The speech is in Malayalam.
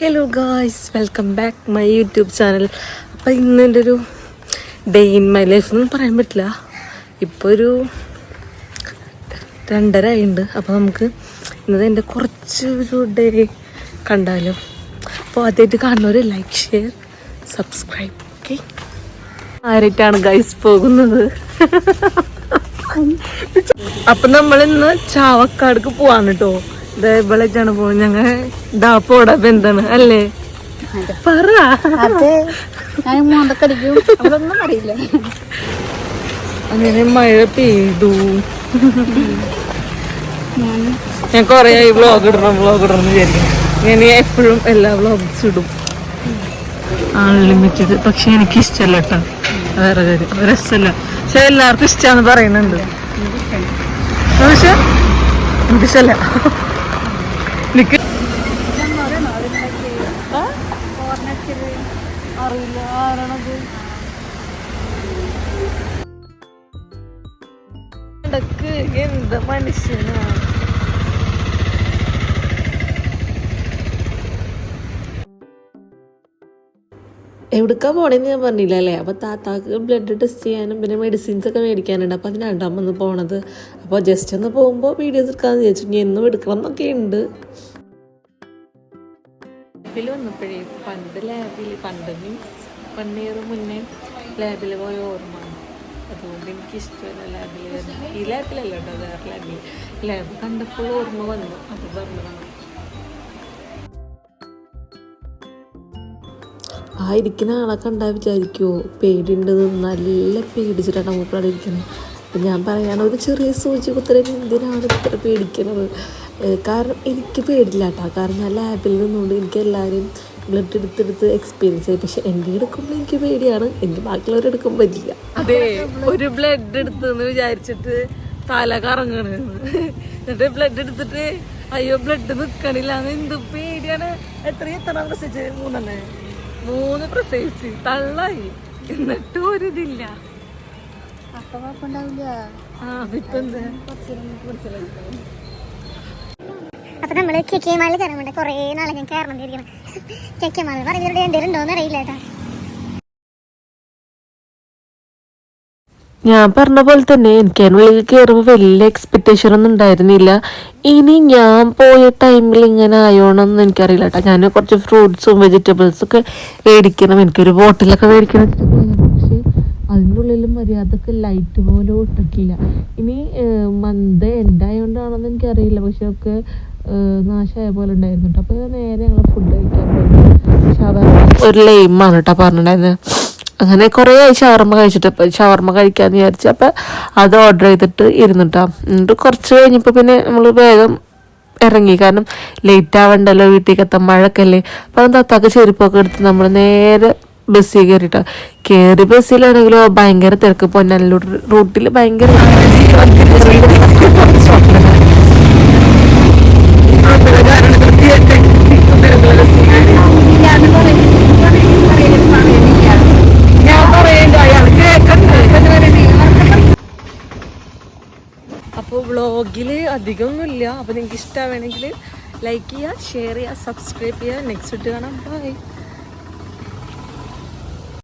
Hello guys welcome back my YouTube channel അപ്പോൾ ഇന്ന് എന്റെ ഒരു ഡേ ഇൻ മൈ ലൈഫ് ഒന്നും പറയാൻ പറ്റില്ല. ഇപ്പോൾ ഒരു രണ്ടര ഉണ്ട് അപ്പോൾ നമുക്ക് ഇന്നത്തെ എന്റെ കുറച്ച് ഒരു ഡേ കണ്ടാലോ. അപ്പോൾ ആദ്യമായിട്ട് കാണുന്നവർ ലൈക്ക് ഷെയർ സബ്സ്ക്രൈബ് ഓക്കെ ആരായിട്ടാണ് ഗൈസ് പോകുന്നത്? അപ്പം നമ്മളിന്ന് ചാവക്കാടുക്ക് പോവാണ് കേട്ടോ ഇതേപോലെയാണ് പോകുന്നത് ഞങ്ങൾ ഡാപ്പോടാ എന്താണ് അല്ലേ? പറ. അങ്ങനെ മഴ പെയ്തു. ഞാൻ കൊറേ ആയി വ്ളോഗ് ഇടണം വ്ളോഗ് ഇടണം എന്ന് വിചാരിക്കുന്നു. ഞാൻ എപ്പോഴും എല്ലാ വ്ളോഗ്സ് ഇടും. അൺലിമിറ്റഡ് പക്ഷെ എനിക്ക് ഇഷ്ടമല്ല കേട്ടോ. വേറെ കാര്യം. രസമല്ല. പക്ഷെ എല്ലാവർക്കും ഇഷ്ടമാണെന്ന് പറയുന്നുണ്ട്. പക്ഷെ എനിക്കിഷ്ടല്ല. എനിക്ക് അറിയില്ല ആരാണത് എന്ത് മനുഷ്യനാ? എവിടേക്കാ പോണേന്ന് ഞാൻ പറഞ്ഞില്ല അല്ലേ അപ്പോൾ താത്താക്ക് ബ്ലഡ് ടെസ്റ്റ് ചെയ്യാനും പിന്നെ മെഡിസിൻസ് ഒക്കെ മേടിക്കാനുണ്ട്. അപ്പോൾ അതിനാണ്ടാ വന്ന് പോണത്. അപ്പോൾ ജസ്റ്റ് ഒന്ന് പോകുമ്പോൾ വീഡിയോസ് എടുക്കാമെന്ന് വിചാരിച്ചു. ഇനി എന്നും എടുക്കണം എന്നൊക്കെ ഉണ്ട്. ലാബിൽ വന്നപ്പോഴേ പണ്ട് ലാബിൽ പണ്ട് മീൻസ് വൺ ഇയർ മുന്നേ ലാബിൽ പോയ ഓർമ്മ. അതുകൊണ്ട് എനിക്ക് ഇഷ്ടമല്ല ലാബിൽ ഈ ലാബിലല്ല വേറെ ലാബിൽ ലാബ് കണ്ടപ്പോൾ ഓർമ്മ വന്നു. അത് പറഞ്ഞതാണ്. ആ ഇരിക്കുന്ന ആളെ കണ്ടാൽ വിചാരിക്കുമോ പേടിയുണ്ടെന്ന് നല്ല പേടിച്ചിട്ടാണ് മൂപ്പറാണ് ഇരിക്കുന്നത് അപ്പം ഞാൻ പറയാണ് ഒരു ചെറിയ സൂചി കുത്തലിന് എന്തിനാണ് ഇത്ര പേടിക്കുന്നത് കാരണം എനിക്ക് പേടില്ല കേട്ടോ. കാരണം ഞാൻ ലാബിൽ നിന്നുകൊണ്ട് എനിക്ക് എല്ലാവരും ബ്ലഡ് എടുത്തെടുത്ത് എക്സ്പീരിയൻസ് ആയി. പക്ഷെ എന്റെ എടുക്കുമ്പോൾ എനിക്ക് പേടിയാണ്. എനിക്ക് ബാക്കിയുള്ളവർ എടുക്കുമ്പോൾ പറ്റില്ല. അതെ ഒരു ബ്ലഡ് എടുത്തെന്ന് വിചാരിച്ചിട്ട് തല കറങ്ങണ്. എന്നിട്ട് ബ്ലഡ് എടുത്തിട്ട് അയ്യോ ബ്ലഡ് നിൽക്കണില്ല എന്ത് പേടിയാണ്? എത്ര എത്ര പ്രസവിച്ച് മൂന്നെണ്ണേ. മൂന്ന് പ്രസവിച്ച് തള്ളായി. എന്നിട്ടും ഒരു ഇതില്ല അപ്പൊ കുഴപ്പമുണ്ടാവില്ല ആ ഇപ്പൊ എന്താ അപ്പൊ നമ്മൾ കെ കെ മാളിൽ കയറാൻ വേണ്ടി കുറേ നാളെ ഞാൻ കയറണം തിരിക്കണം കെ കെ മാളിൽ പറഞ്ഞവരുടെ എന്തെങ്കിലും ഉണ്ടോന്ന് അറിയില്ല കേട്ടോ. ഞാൻ പറഞ്ഞ പോലെ തന്നെ എനിക്ക് അതിനുള്ളിൽ കയറുമ്പോൾ വലിയ എക്സ്പെക്റ്റേഷൻ ഒന്നും ഉണ്ടായിരുന്നില്ല. ഇനി ഞാൻ പോയ ടൈമിൽ ഇങ്ങനെ ആയോണമെന്ന് എനിക്കറിയില്ല കേട്ടോ ഞാൻ കുറച്ച് ഫ്രൂട്ട്സും വെജിറ്റബിൾസും ഒക്കെ മേടിക്കണം. എനിക്കൊരു ബോട്ടിലൊക്കെ മേടിക്കണം പക്ഷേ അതിന്റെ ഉള്ളിൽ മര്യാദയ്ക്ക് ലൈറ്റ് പോലും ഇട്ടിട്ടില്ല. ഇനി മന്ത് എൻഡായോണ്ടാണെന്ന് എനിക്കറിയില്ല. പക്ഷെ ഒക്കെ നാശമായ പോലെ ഉണ്ടായിരുന്നു കേട്ടോ അപ്പോൾ നേരെ ഞങ്ങൾ ഫുഡ് കഴിക്കാൻ പോയി. ഒരു ലൈമാണ് കേട്ടോ പറഞ്ഞിട്ടുണ്ടായിരുന്നത്. അങ്ങനെ കുറേ ആയി ഷവർമ്മ കഴിച്ചിട്ട് അപ്പം ഷവർമ്മ കഴിക്കാമെന്ന് വിചാരിച്ചു അപ്പം അത് ഓർഡർ ചെയ്തിട്ട് ഇരുന്നിട്ടാ. എന്നിട്ട് കുറച്ച് കഴിഞ്ഞപ്പോൾ പിന്നെ നമ്മൾ വേഗം ഇറങ്ങി കാരണം ലേറ്റ് ആവണ്ടല്ലോ വീട്ടിലേക്ക് എത്താൻ മഴയൊക്കെ അല്ലേ അപ്പം തത്താക്ക് ചെരുപ്പൊക്കെ എടുത്ത് നമ്മൾ നേരെ ബസ്സിൽ കയറിയിട്ടോ കയറി ബസ്സിലാണെങ്കിലോ ഭയങ്കര തിരക്ക്. പൊന്നല്ലൂർ റൂട്ടിൽ ഭയങ്കര ഞാൻ പറയണ്ട അയാൾ കേൾക്കണ്ടേ അപ്പോൾ വ്ളോഗിൽ അധികമൊന്നുമില്ല. അപ്പോൾ നിങ്ങൾക്ക് ഇഷ്ടമാണെങ്കിൽ ലൈക്ക് ചെയ്യുക ഷെയർ ചെയ്യുക സബ്സ്ക്രൈബ് ചെയ്യുക നെക്സ്റ്റ് വീട്ട് കാണാം. ബൈ